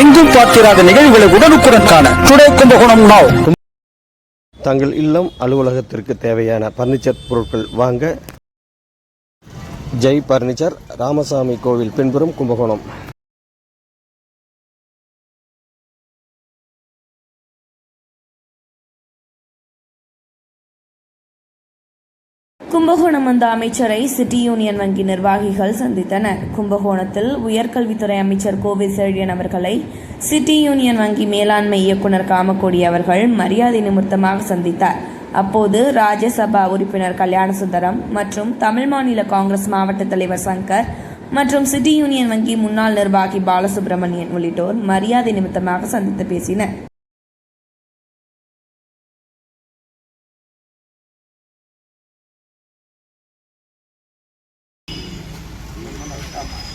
எங்கும் பார்த்திராத நிகழ்வுகளை உடனுக்குடன் காண டுடே கும்பகோணம் நாவ் தங்கள் இல்லம் அலுவலகத்திற்கு தேவையான பர்னிச்சர் பொருட்கள் வாங்க. ஜெய் பர்னிச்சர் ராமசாமி கோவில் பின்புறம் கும்பகோணம். கும்பகோணம் வந்த அமைச்சரை சிட்டி யூனியன் வங்கி நிர்வாகிகள் சந்தித்தனர். கும்பகோணத்தில் உயர்கல்வித்துறை அமைச்சர் கோவை செழியன் அவர்களை சிட்டி யூனியன் வங்கி மேலாண்மை இயக்குனர் காமக்கோடி அவர்கள் மரியாதை நிமித்தமாக சந்தித்தார். அப்போது ராஜ்யசபா உறுப்பினர் கல்யாணசுந்தரம் மற்றும் தமிழ் மாநில காங்கிரஸ் மாவட்ட தலைவர் சங்கர் மற்றும் சிட்டி யூனியன் வங்கி முன்னாள் நிர்வாகி பாலசுப்ரமணியன் உள்ளிட்டோர் மரியாதை நிமித்தமாக சந்தித்து பேசினர். ஆமாம்